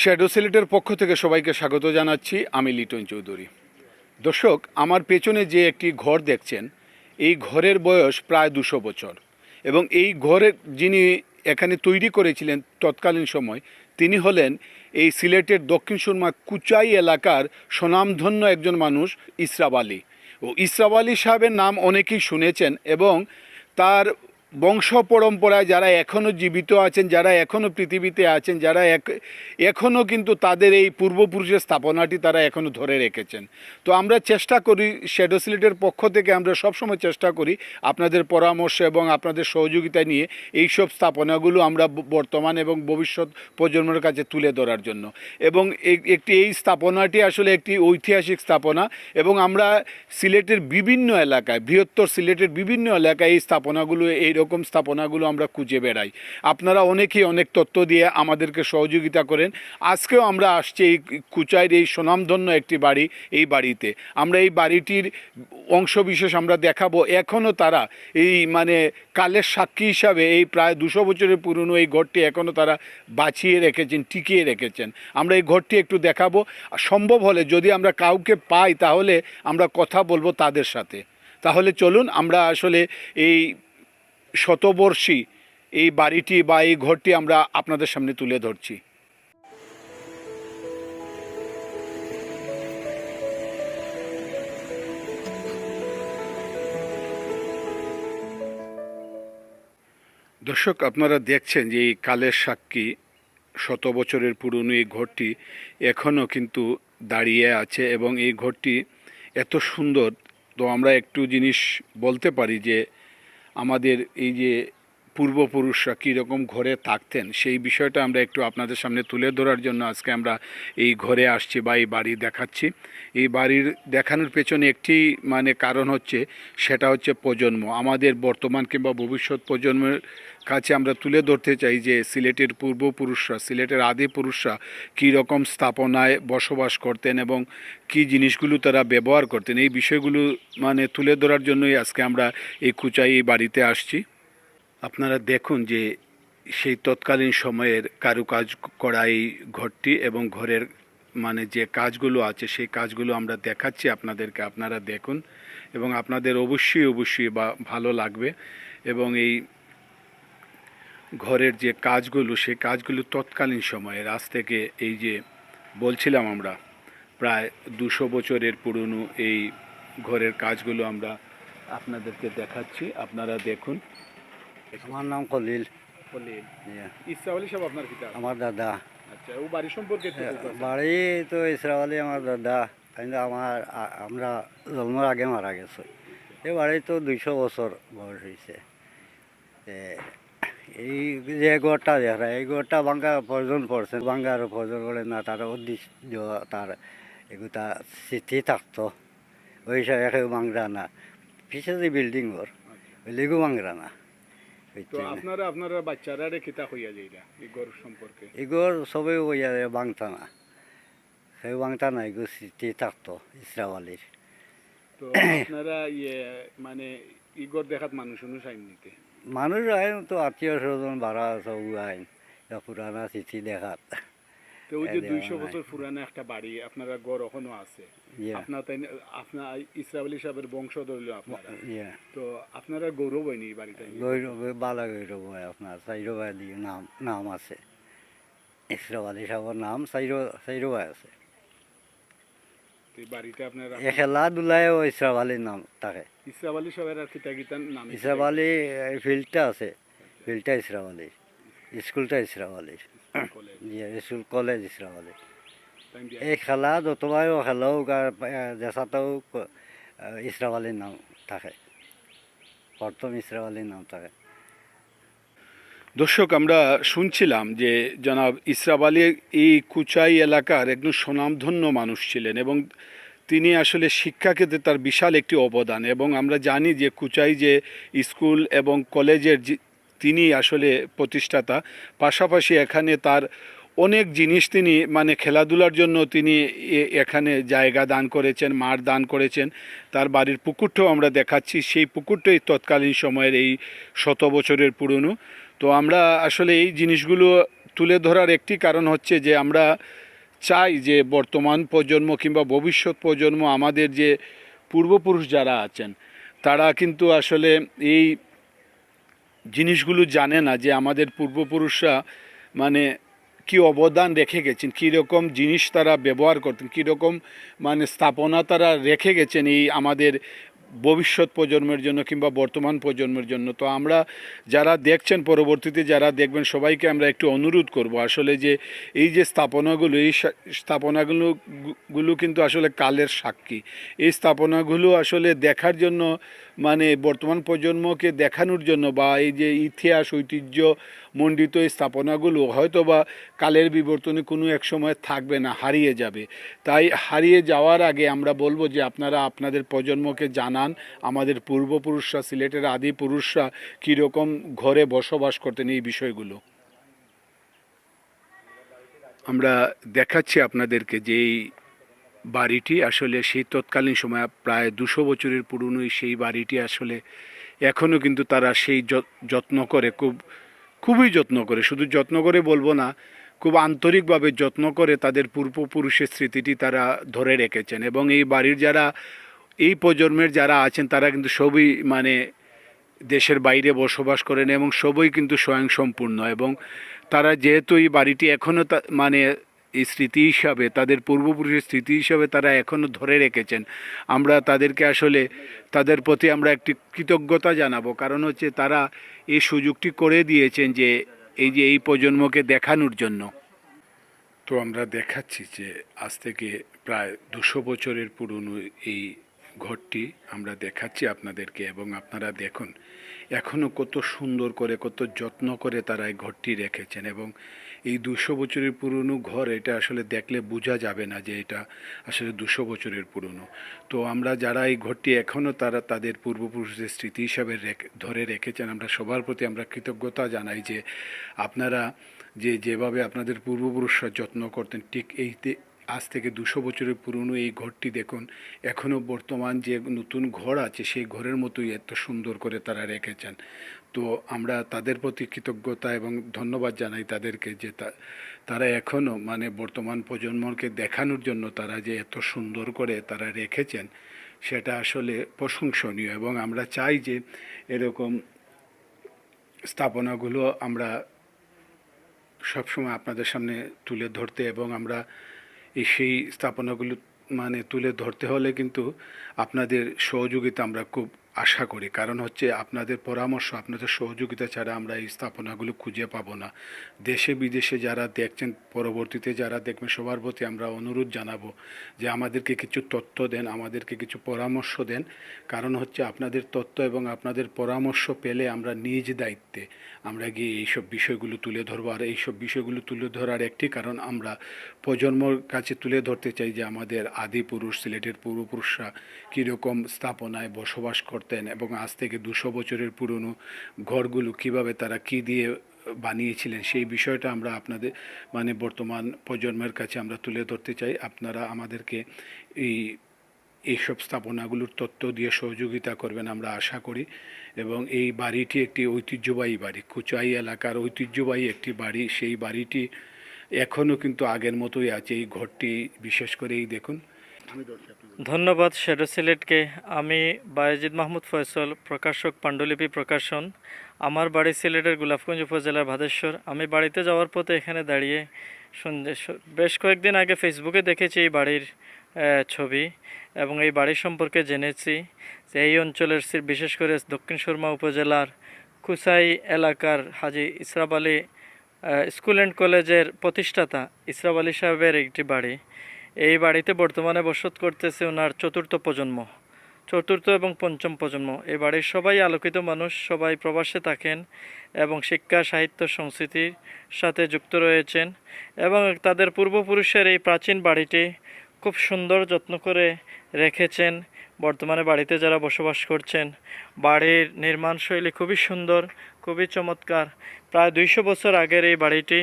Shadow সিলেটের পক্ষ থেকে সবাইকে স্বাগত জানাচ্ছি। আমি লিটন চৌধুরী। দর্শক, আমার পেছনে যে একটি ঘর দেখছেন, এই ঘরের বয়স প্রায় দুশো বছর। এবং এই ঘরের যিনি এখানে তৈরি করেছিলেন তৎকালীন সময়, তিনি হলেন এই সিলেটের দক্ষিণ সুরমা কুচাই এলাকার স্বনামধন্য একজন মানুষ, ইসরাব আলী। ও ইসরাব আলী সাহেবের নাম অনেকেই শুনেছেন এবং তার বংশ পরম্পরায় যারা এখনও জীবিত আছেন, যারা এখনও পৃথিবীতে আছেন, যারা এখনও কিন্তু তাদের এই পূর্বপুরুষের স্থাপনাটি তারা এখনও ধরে রেখেছেন। তো আমরা চেষ্টা করি শ্যাডো সিলেটের পক্ষ থেকে আমরা সবসময় চেষ্টা করি আপনাদের পরামর্শ এবং আপনাদের সহযোগিতা নিয়ে এই সব স্থাপনাগুলো আমরা বর্তমান এবং ভবিষ্যৎ প্রজন্মের কাছে তুলে ধরার জন্য। এবং একটি, এই স্থাপনাটি আসলে একটি ঐতিহাসিক স্থাপনা এবং আমরা সিলেটের বিভিন্ন এলাকায়, বৃহত্তর সিলেটের বিভিন্ন এলাকায় এই স্থাপনাগুলো এইরকম স্থাপনাগুলো আমরা খুঁজে বেড়াই। আপনারা অনেকেই অনেক তথ্য দিয়ে আমাদেরকে সহযোগিতা করেন। আজকেও আমরা আসছি এই কুচাইয়ের এই সুনামধন্য একটি বাড়ি, এই বাড়িতে। আমরা এই বাড়িটির অংশবিশেষ আমরা দেখাবো। এখনও তারা এই মানে কালের সাক্ষী হিসাবে এই প্রায় দুশো বছরের পুরনো এই ঘরটি এখনও তারা বাঁচিয়ে রেখেছেন, টিকিয়ে রেখেছেন। আমরা এই ঘরটি একটু দেখাবো। সম্ভব হলে যদি আমরা কাউকে পাই তাহলে আমরা কথা বলব তাদের সাথে। তাহলে চলুন, আমরা আসলে এই শতবর্ষী এই বাড়িটি বা এই ঘরটি আমরা আপনাদের সামনে তুলে ধরছি। দর্শক, আপনারা দেখছেন যে এই কালের সাক্ষী শত বছরের পুরনো এই ঘরটি এখনও কিন্তু দাঁড়িয়ে আছে এবং এই ঘরটি এত সুন্দর। তো আমরা একটু জিনিস বলতে পারি যে আমাদের এই যে পূর্বপুরুষরা কীরকম ঘরে থাকতেন, সেই বিষয়টা আমরা একটু আপনাদের সামনে তুলে ধরার জন্য আজকে আমরা এই ঘরে আসছি বা এই বাড়ি দেখাচ্ছি। এই বাড়ির দেখানোর পেছনে একটি মানে কারণ হচ্ছে, সেটা হচ্ছে প্রজন্ম। আমাদের বর্তমান কিংবা ভবিষ্যৎ প্রজন্মের কাছে আমরা তুলে ধরতে চাই যে সিলেটের পূর্বপুরুষরা, সিলেটের আদি পুরুষরা কীরকম স্থাপনায় বসবাস করতেন এবং কী জিনিসগুলো তারা ব্যবহার করতেন। এই বিষয়গুলো মানে তুলে ধরার জন্যই আজকে আমরা এই কুচাই এই বাড়িতে আসছি। আপনারা দেখুন যে সেই তৎকালীন সময়ের কারুকাজ করা এই ঘরটি এবং ঘরের মানে যে কাজগুলো আছে, সেই কাজগুলো আমরা দেখাচ্ছি আপনাদেরকে, আপনারা দেখুন। এবং আপনাদের অবশ্যই অবশ্যই বা ভালো লাগবে। এবং এই ঘরের যে কাজগুলো, সেই কাজগুলো তৎকালীন সময়ের। আজ থেকে এই যে বলছিলাম আমরা, প্রায় দুশো বছরের পুরনো এই ঘরের কাজগুলো আমরা আপনাদেরকে দেখাচ্ছি। আপনারা দেখুন। আমার নাম কলিল খলিল। আলী সাহেব আপনার পিতা? আমার দাদা। আচ্ছা ও বাড়ি সম্পর্কে একটু হ্যাঁ। বাড়ি তো ইসরাওয়ালি আমার দাদা। কিন্তু আমার আমরা জন্মের আগে মারা গেছে। এই বাড়ি তো দুইশো বছর বয়স হয়েছে এই যে ঘরটা দেখা এই ঘরটা ভাঙ্গা প্রয়োজন পড়ছে। ভাঙ্গার প্রয়োজন পড়ে না তার উদ্দেশ্য তার এগুলা স্মৃতি থাকতো। ওই হিসাবে একে ভাঙ্গা না। পিছিয়ে যে বিল্ডিং ঘর ওই লেগু ভাঙ্গা না। তো আপনারা আপনারা বাচ্চারা রে কিতা হইয়া সম্পর্কে? সবে সেই স্মৃতি থাকতো ইসরাওয়ালির। তো আপনারা ইয়ে মানে ইগর দেখাত মানুষ নিতে? মানুষ আইন তো আত্মীয় স্বজন ভাড়া সব আইন পুরানা চিঠি দেখাত। তো ওই যে দুইশো বছর পুরানো একটা বাড়ি আপনারা গড় এখনও আছে। আপনার তাই আপনার সাহেবের আপনারা। তো আপনারা গৌরব হয়নি এই বাড়িটা? গৈরব বালা গৈরব হয় আপনার নাম নাম আছে। ইসরাওয়ালি সাহেবের নাম সাইরো সাইরবাই আছে। ইসরাওয়ালির নাম থাকে। ইসরায়েলি সাহেবের আর কিতা নাম ফিল্ডটা আছে। ফিল্ডটা ইসরাওয়ালির স্কুলটা ইসরাওয়ালির কলেজ ইয়ে স্কুল কলেজ ইসরাওয়ালি তাই এই খেলা যতবারও খেলা হোক আর জেসাতেও ইসরাওয়ালির নাম থাকে। প্রথম ইসরাওয়ালির নাম থাকে। দর্শক আমরা শুনছিলাম যে জনাব ইসরাব আলী এই কুচাই এলাকার একজন স্বনামধন্য মানুষ ছিলেন এবং তিনি আসলে শিক্ষাক্ষেত্রে তার বিশাল একটি অবদান এবং আমরা জানি যে কুচাই যে স্কুল এবং কলেজের তিনি আসলে প্রতিষ্ঠাতা। পাশাপাশি এখানে তার অনেক জিনিস তিনি মানে খেলাধুলার জন্য তিনি এখানে জায়গা দান করেছেন, মাঠ দান করেছেন। তার বাড়ির পুকুরটাও আমরা দেখাচ্ছি। সেই পুকুরটাই তৎকালীন সময়ের এই শত বছরের পুরনো। তো আমরা আসলে এই জিনিসগুলো তুলে ধরার একটি কারণ হচ্ছে যে আমরা চাই যে বর্তমান প্রজন্ম কিংবা ভবিষ্যৎ প্রজন্ম আমাদের যে পূর্বপুরুষ যারা আছেন, তারা কিন্তু আসলে এই জিনিসগুলো জানে না যে আমাদের পূর্বপুরুষরা মানে কি অবদান রেখে গেছেন কী রকম জিনিস তারা ব্যবহার করতেন কী রকম মানে স্থাপনা তারা রেখে গেছেন এই আমাদের ভবিষ্যৎ প্রজন্মের জন্য কিংবা বর্তমান প্রজন্মের জন্য। তো আমরা যারা দেখছেন পরবর্তীতে, যারা দেখবেন, সবাইকে আমরা একটু অনুরোধ করব আসলে যে এই যে স্থাপনাগুলো, এই স্থাপনাগুলো গুলো কিন্তু আসলে কালের সাক্ষী। এই স্থাপনাগুলো আসলে দেখার জন্য মানে বর্তমান প্রজন্মকে দেখানোর জন্য বা এই যে ইতিহাস, ঐতিহ্য মণ্ডিত স্থাপনাগুলো হয়তো বা কালের বিবর্তনে কোনো এক সময় থাকবে না, হারিয়ে যাবে। তাই হারিয়ে যাওয়ার আগে আমরা বলব যে আপনারা আপনাদের প্রজন্মকে জানান, আমাদের পূর্বপুরুষরা, সিলেটের আদি পুরুষরা কীরকম ঘরে বসবাস করতেন এই বিষয়গুলো। আমরা দেখাচ্ছি আপনাদেরকে যে এই বাড়িটি আসলে সেই তৎকালীন সময় প্রায় দুশো বছরের পুরনো সেই বাড়িটি আসলে এখনও কিন্তু তারা সেই যত- যত্ন করে। খুব খুবই যত্ন করে, শুধু যত্ন করে বলব না, খুব আন্তরিকভাবে যত্ন করে তাদের পূর্বপুরুষের স্মৃতিটি তারা ধরে রেখেছেন এবং এই বাড়ির যারা, এই প্রজন্মের যারা আছেন তারা কিন্তু সবই মানে দেশের বাইরে বসবাস করেন এবং সবই কিন্তু স্বয়ংসম্পূর্ণ এবং তারা যেহেতু এই বাড়িটি এখনও মানে স্মৃতি হিসাবে, তাদের পূর্বপুরুষের স্মৃতি হিসাবে তারা এখনও ধরে রেখেছেন। আমরা তাদেরকে আসলে, তাদের প্রতি আমরা একটি কৃতজ্ঞতা জানাব। কারণ হচ্ছে তারা এই সুযোগটি করে দিয়েছেন যে, এই যে এই প্রজন্মকে দেখানোর জন্য। তো আমরা দেখাচ্ছি যে, আজ থেকে প্রায় দুশো বছরের পুরনো এই ঘরটি আমরা দেখাচ্ছি আপনাদেরকে এবং আপনারা দেখুন এখনও কত সুন্দর করে, কত যত্ন করে তারা এই ঘরটি রেখেছেন এবং এই দুশো বছরের পুরনো ঘর, এটা আসলে দেখলে বোঝা যাবে না যে এটা আসলে দুশো বছরের পুরনো। তো আমরা যারা এই ঘরটি এখনও তারা তাদের পূর্বপুরুষদের স্মৃতি হিসাবে ধরে রেখেছেন। আমরা সবার প্রতি আমরা কৃতজ্ঞতা জানাই যে আপনারা যে যেভাবে আপনাদের পূর্বপুরুষরা যত্ন করতেন, ঠিক এই আজ থেকে দুশো বছরের পুরনো এই ঘরটি দেখুন এখনও বর্তমান যে নতুন ঘর আছে, সেই ঘরের মতোই এত সুন্দর করে তারা রেখেছেন। তো আমরা তাদের প্রতি কৃতজ্ঞতা এবং ধন্যবাদ জানাই তাদেরকে যে তারা এখনও মানে বর্তমান প্রজন্মকে দেখানোর জন্য তারা যে এত সুন্দর করে তারা রেখেছেন, সেটা আসলে প্রশংসনীয় এবং আমরা চাই যে এরকম স্থাপনাগুলো আমরা সবসময় আপনাদের সামনে তুলে ধরতে এবং আমরা এই সেই স্থাপনাগুলো মানে তুলে ধরতে হলে কিন্তু আপনাদের সহযোগিতা আমরা খুব আশা করি। কারণ হচ্ছে আপনাদের পরামর্শ, আপনাদের সহযোগিতা ছাড়া আমরা এই স্থাপনাগুলো খুঁজে পাবো না। দেশে বিদেশে যারা দেখছেন, পরবর্তীতে যারা দেখবেন, সবার প্রতি আমরা অনুরোধ জানাব যে আমাদেরকে কিছু তথ্য দেন, আমাদেরকে কিছু পরামর্শ দেন। কারণ হচ্ছে আপনাদের তথ্য এবং আপনাদের পরামর্শ পেলে আমরা নিজ দায়িত্বে আমরা গিয়ে এইসব বিষয়গুলো তুলে ধরবো। আর এইসব বিষয়গুলো তুলে ধরার একটি কারণ আমরা প্রজন্মর কাছে তুলে ধরতে চাই যে আমাদের আদি পুরুষ সিলেটের পূর্বপুরুষরা কীরকম স্থাপনায় বসবাস করতেন এবং আজ থেকে দুশো বছরের পুরনো ঘরগুলো কীভাবে তারা কী দিয়ে বানিয়েছিলেন সেই বিষয়টা আমরা আপনাদের মানে বর্তমান প্রজন্মের কাছে আমরা তুলে ধরতে চাই। আপনারা আমাদেরকে এই, এইসব স্থাপনাগুলোর তত্ত্ব দিয়ে সহযোগিতা করবেন আমরা আশা করি। এবং এই বাড়িটি একটি ঐতিহ্যবাহী বাড়ি। কুচাই এলাকার ঐতিহ্যবাহী একটি বাড়ি। সেই বাড়িটি এখনও কিন্তু আগের মতোই আছে। এই ঘরটি বিশেষ করে এই দেখুন। ধন্যবাদ শেরো সিলেটকে। আমি বায়েজিদ মাহমুদ ফয়সল, প্রকাশক পাণ্ডুলিপি প্রকাশন। আমার বাড়ি সিলেটের গোলাপগঞ্জ উপজেলার ভাদেশ্বর আমি বাড়িতে যাওয়ার পথে এখানে দাঁড়িয়ে বেশ কয়েকদিন আগে ফেসবুকে দেখেছি এই বাড়ির ছবি এবং এই বাড়ি সম্পর্কে জেনেছি যে এই অঞ্চলের বিশেষ করে দক্ষিণ সুরমা উপজেলার কুসাই এলাকার হাজি ইসরাব আলী স্কুল অ্যান্ড কলেজের প্রতিষ্ঠাতা ইসরাব আলী সাহেবের একটি বাড়ি। এই বাড়িতে বর্তমানে বসত করতেছে ওনার চতুর্থ প্রজন্ম, চতুর্থ এবং পঞ্চম প্রজন্ম। এই বাড়ির সবাই আলোকিত মানুষ, সবাই প্রবাসে থাকেন এবং শিক্ষা, সাহিত্য, সংস্কৃতির সাথে যুক্ত রয়েছেন এবং তাদের পূর্বপুরুষের এই প্রাচীন বাড়িটি খুব সুন্দর যত্ন করে রেখেছেন। বর্তমানে বাড়িতে যারা বসবাস করছেন, বাড়ির নির্মাণ শৈলী খুবই সুন্দর, খুবই চমৎকার। প্রায় দুইশো বছর আগের এই বাড়িটি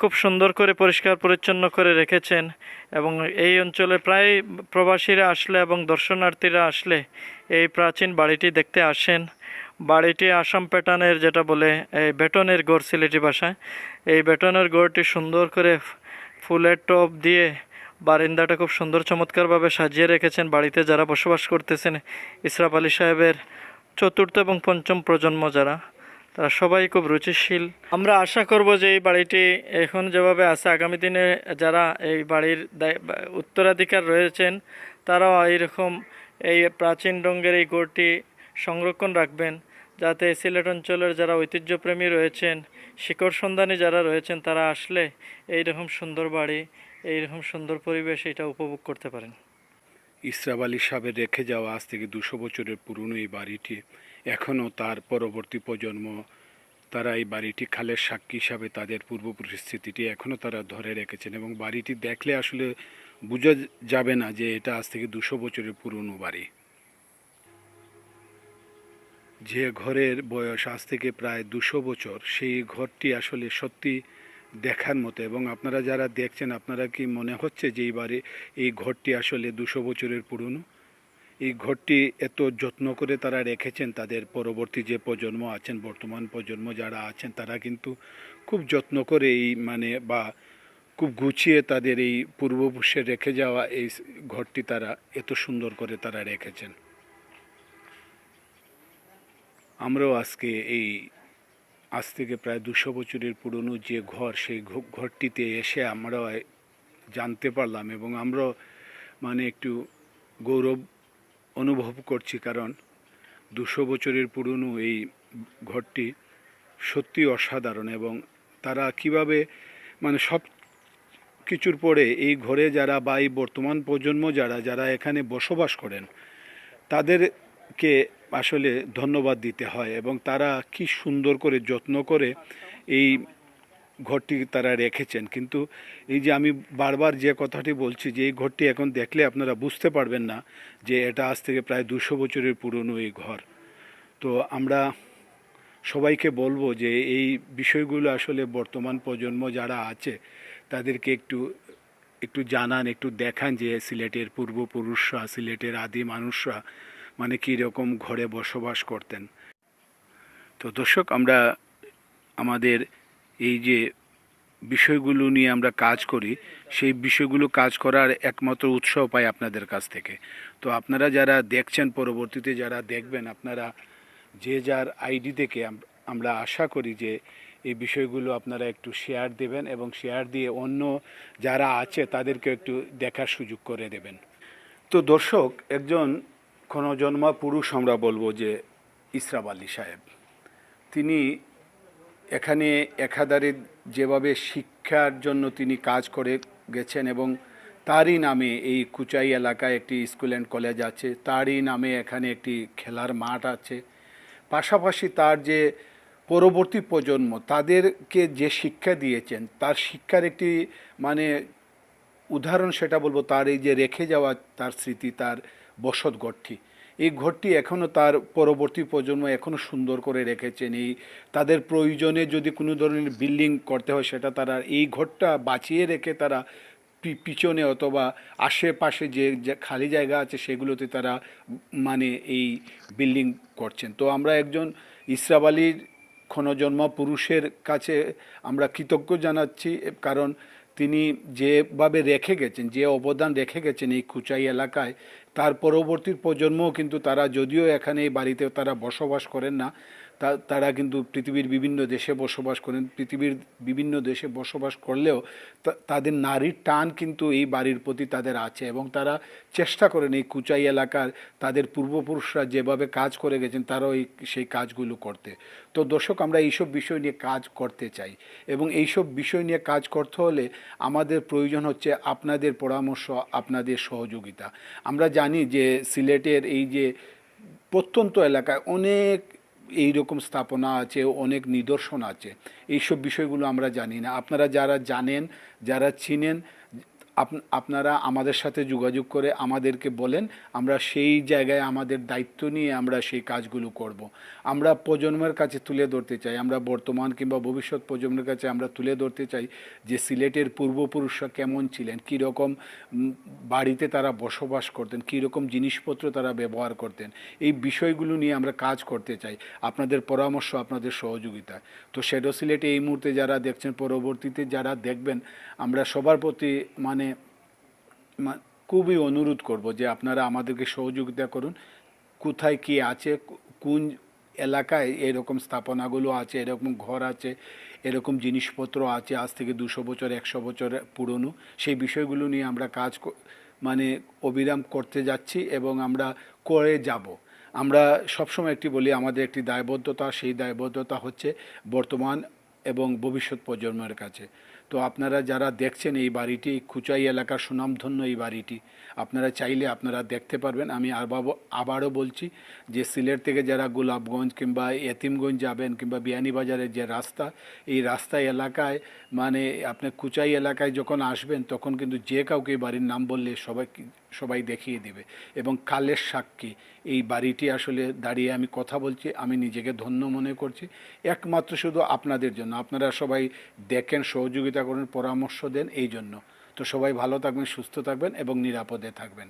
খুব সুন্দর করে, পরিষ্কার, পরিচ্ছন্ন করে রেখেছেন এবং এই অঞ্চলে প্রায় প্রবাসীরা আসলে এবং দর্শনার্থীরা আসলে এই প্রাচীন বাড়িটি দেখতে আসেন। বাড়িটি আসাম প্যাটার্নের যেটা বলে, এই বেটনের গড় সিলেটি ভাষায়। এই বেটনের গড়টি সুন্দর করে ফুলের টপ দিয়ে বারিন্দাটা খুব সুন্দর চমৎকারভাবে সাজিয়ে রেখেছেন। বাড়িতে যারা বসবাস করতেছেন, ইসরাফ আলী সাহেবের চতুর্থ এবং পঞ্চম প্রজন্ম যারা তারা সবাই খুব রুচিশীল। আমরা আশা করব যে এই বাড়িটি এখন যেভাবে আছে, আগামী দিনে যারা এই বাড়ির উত্তরাধিকার রয়েছেন, তারাও এইরকম এই প্রাচীন রঙ্গের এই গড়টি সংরক্ষণ রাখবেন, যাতে সিলেট অঞ্চলের যারা ঐতিহ্যপ্রেমী রয়েছেন, শিকড় সন্ধানী যারা রয়েছেন, তারা আসলে এইরকম সুন্দর বাড়ি, এইরকম সুন্দর পরিবেশ এটা উপভোগ করতে পারেন। ইসরাব আলী সাহেবের রেখে যাওয়া আজ থেকে দুশো বছরের পুরনো এই বাড়িটি এখনও তার পরবর্তী প্রজন্ম, তারা এই বাড়িটি খালের সাক্ষী হিসাবে তাদের পূর্বপুরুষের স্মৃতিটি এখনও তারা ধরে রেখেছেন এবং বাড়িটি দেখলে আসলে বোঝা যাবে না যে এটা আজ থেকে দুশো বছরের পুরনো বাড়ি। যে ঘরের বয়স আজ থেকে প্রায় দুশো বছর, সেই ঘরটি আসলে সত্যি দেখার মতো এবং আপনারা যারা দেখছেন, আপনারা কি মনে হচ্ছে যে এই বাড়ি, এই ঘরটি আসলে দুশো বছরের পুরনো? এই ঘরটি এত যত্ন করে তারা রেখেছেন, তাদের পরবর্তী যে প্রজন্ম আছেন, বর্তমান প্রজন্ম যারা আছেন, তারা কিন্তু খুব যত্ন করে এই মানে বা খুব গুছিয়ে তাদের এই পূর্বপুরুষের রেখে যাওয়া এই ঘরটি তারা এত সুন্দর করে তারা রেখেছেন। আমরাও আজকে এই আজ থেকে প্রায় দুশো বছরের পুরনো যে ঘর, সেই ঘরটিতে এসে আমরা জানতে পারলাম এবং আমরা মানে একটু গৌরব অনুভব করছি কারণ দুশো বছরের পুরনো এই ঘরটি সত্যি অসাধারণ এবং তারা কীভাবে মানে সব কিছুর পরে এই ঘরে যারা বা এই বর্তমান প্রজন্ম যারা যারা এখানে বসবাস করেন, তাদেরকে আসলে ধন্যবাদ দিতে হয় এবং তারা কি সুন্দর করে, যত্ন করে এই ঘরটি তারা রেখেছেন। কিন্তু এই যে আমি বারবার যে কথাটি বলছি যে এই ঘরটি এখন দেখলে আপনারা বুঝতে পারবেন না যে এটা আজ থেকে প্রায় দুশো বছরের পুরনো এই ঘর। তো আমরা সবাইকে বলব যে এই বিষয়গুলো আসলে বর্তমান প্রজন্ম যারা আছে, তাদেরকে একটু একটু জানান, একটু দেখান যে সিলেটের পূর্বপুরুষরা, সিলেটের আদি মানুষরা মানে কী রকম ঘরে বসবাস করতেন। তো দর্শক, আমরা আমাদের এই যে বিষয়গুলো নিয়ে আমরা কাজ করি, সেই বিষয়গুলো কাজ করার একমাত্র উৎসাহ পাই আপনাদের কাছ থেকে। তো আপনারা যারা দেখছেন পরবর্তীতে, যারা দেখবেন, আপনারা যে যার আইডি থেকে আমরা আশা করি যে এই বিষয়গুলো আপনারা একটু শেয়ার দেবেন এবং শেয়ার দিয়ে অন্য যারা আছে তাদেরকে একটু দেখার সুযোগ করে দেবেন। তো দর্শক, একজন ক্ষণজন্মা পুরুষ আমরা বলব যে, ইসরাব আলী সাহেব। তিনি এখানে একাধারে যেভাবে শিক্ষার জন্য তিনি কাজ করে গেছেন এবং তারই নামে এই কুচাই এলাকায় একটি স্কুল অ্যান্ড কলেজ আছে, তারই নামে এখানে একটি খেলার মাঠ আছে। পাশাপাশি তার যে পরবর্তী প্রজন্ম, তাদেরকে যে শিক্ষা দিয়েছেন, তার শিক্ষার একটি মানে উদাহরণ সেটা বলব, তার এই যে রেখে যাওয়া তার স্মৃতি, তার বসত ঘরটি। এই ঘরটি এখনও তার পরবর্তী প্রজন্ম এখনও সুন্দর করে রেখেছেন। এই তাদের প্রয়োজনে যদি কোনো ধরনের বিল্ডিং করতে হয়, সেটা তারা এই ঘরটা বাঁচিয়ে রেখে তারা পিছনে অথবা আশেপাশে যে যে খালি জায়গা আছে, সেগুলোতে তারা মানে এই বিল্ডিং করছেন। তো আমরা একজন ইসরাব আলীর ক্ষণজন্ম পুরুষের কাছে আমরা কৃতজ্ঞ জানাচ্ছি, কারণ তিনি যেভাবে রেখে গেছেন, যে অবদান রেখে গেছেন এই কুচাই এলাকায় তার পরবর্তী প্রজন্মও কিন্তু তারা যদিও এখানে এই বাড়িতে তারা বসবাস করেন না তারা কিন্তু পৃথিবীর বিভিন্ন দেশে বসবাস করেন, পৃথিবীর বিভিন্ন দেশে বসবাস করলেও তাদের নারীর টান কিন্তু এই বাড়ির প্রতি তাদের আছে এবং তারা চেষ্টা করেন এই কুচাই এলাকার তাদের পূর্বপুরুষরা যেভাবে কাজ করে গেছেন তারাও এই, সেই কাজগুলো করতে। তো দর্শক, আমরা এইসব বিষয় নিয়ে কাজ করতে চাই এবং এইসব বিষয় নিয়ে কাজ করতে হলে আমাদের প্রয়োজন হচ্ছে আপনাদের পরামর্শ, আপনাদের সহযোগিতা। আমরা জানি যে সিলেটের এই যে প্রত্যন্ত এলাকায় অনেক এই রকম স্থাপনা আছে, অনেক নিদর্শন আছে। এইসব বিষয়গুলো আমরা জানি না। আপনারা যারা জানেন, যারা চিনেন আপনারা আমাদের সাথে যোগাযোগ করে আমাদেরকে বলেন, আমরা সেই জায়গায় আমাদের দায়িত্ব নিয়ে আমরা সেই কাজগুলো করব। আমরা প্রজন্মের কাছে তুলে ধরতে চাই, আমরা বর্তমান কিংবা ভবিষ্যৎ প্রজন্মের কাছে আমরা তুলে ধরতে চাই যে সিলেটের পূর্বপুরুষরা কেমন ছিলেন, কীরকম বাড়িতে তারা বসবাস করতেন, কীরকম জিনিসপত্র তারা ব্যবহার করতেন, এই বিষয়গুলো নিয়ে আমরা কাজ করতে চাই আপনাদের পরামর্শ, আপনাদের সহযোগিতা তো শ্যাডো সিলেটে এই মুহূর্তে যারা দেখছেন, পরবর্তীতে যারা দেখবেন, আমরা সবার প্রতি মানে খুবই অনুরোধ করব যে আপনারা আমাদেরকে সহযোগিতা করুন। কোথায় কি আছে কোন এলাকায় এরকম স্থাপনাগুলো আছে, এরকম ঘর আছে, এরকম জিনিসপত্র আছে, আজ থেকে দুশো বছর, একশো বছর পুরনো, সেই বিষয়গুলো নিয়ে আমরা কাজ মানে অবিরাম করতে যাচ্ছি এবং আমরা করে যাব। আমরা সবসময় একটি বলি, আমাদের একটি দায়বদ্ধতা, সেই দায়বদ্ধতা হচ্ছে বর্তমান এবং ভবিষ্যৎ প্রজন্মের কাছে। তো আপনারা যারা দেখছেন এই বাড়িটি, খুচাই এলাকার সুনামধন্য এই বাড়িটি, আপনারা চাইলে আপনারা দেখতে পারবেন। আমি আবারও আবারও বলছি যে সিলেট থেকে যারা গোলাপগঞ্জ কিংবা এতিমগঞ্জ যাবেন কিংবা বিয়ানীবাজারের যে রাস্তা, এই রাস্তা এলাকায় মানে আপনি কুচাই এলাকায় যখন আসবেন, তখন কিন্তু যে কাউকে বাড়ির নাম বললে সবাই সবাই দেখিয়ে দেবে। এবং কালের সাক্ষী, এই বাড়িটি আসলে দাঁড়িয়ে আমি কথা বলছি, আমি নিজেকে ধন্য মনে করছি। একমাত্র শুধু আপনাদের জন্য। আপনারা সবাই দেখেন, সহযোগিতা করেন, পরামর্শ দেন এই জন্য তো সবাই ভালো থাকবেন, সুস্থ থাকবেন এবং নিরাপদে থাকবেন।